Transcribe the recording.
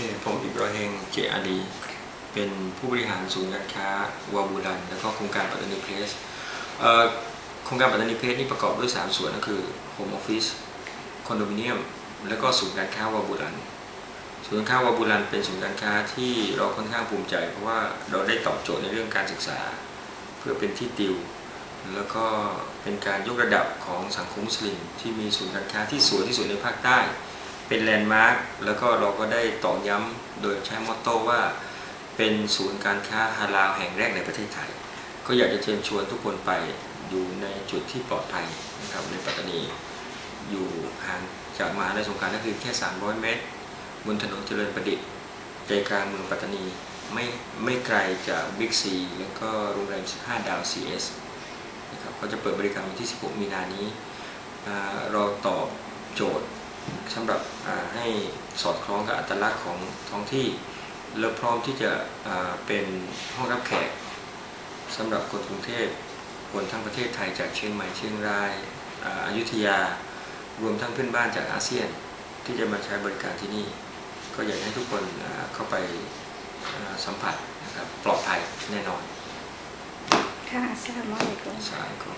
เคผมอิบราฮิมเจอาลีเป็นผู้บริหารศูนย์การค้าวาบูรัน แล้วก็โครงการปัตตานีเพลสโครงการปัตตานีเพลสนี่ประกอบด้วย 3 ส่วนก็คือโฮมออฟฟิศคอนโดมิเนียม แล้วก็ศูนย์การค้าวาบูรันศูนย์การค้าวาบูรันเป็นศูนย์การค้าที่เราค่อนข้างภูมิใจ เพราะว่าเราได้ตอบโจทย์ในเรื่องการศึกษา เพื่อเป็นที่ติว แล้วก็เป็นการยกระดับของสังคมมุสลิมที่มีศูนย์การค้าที่สวยที่สุดในภาคใต้ เป็นแลนด์มาร์คแล้วก็เราก็ได้ตอกย้ำโดยใช้มอตโต้ว่า เป็นศูนย์การค้าฮาลาลแห่งแรกในประเทศไทย ก็อยากจะเชิญชวนทุกคนไปอยู่ในจุดที่ปลอดภัยนะครับในปัตตานี อยู่ห่างจากมหาลัยสงขลานครินทร์แค่ 300 เมตร บนถนนเจริญประดิษฐ์ใจกลางเมืองปัตตานีไม่ไม่ไกลจากบิ๊กซีแล้วก็โรงแรม5ดาว CS นะครับก็จะเปิดบริการวันที่ 16 มีนานี้ เราตอบโจทย์ สำหรับให้สอดคล้องกับอัตลักษณ์ของท้องที่ และพร้อมที่จะเป็นห้องรับแขกสำหรับคนกรุงเทพคนทั้งประเทศไทยจากเชียงใหม่เชียงรายอายุธยารวมทั้งเพื่อนบ้านจากอาเซียน ที่จะมาใช้บริการที่นี่ ก็อยากให้ทุกคนเข้าไปสัมผัสนะครับปลอดภัยแน่นอน ค่ะอัสสลามอะลัยกุมสาธุ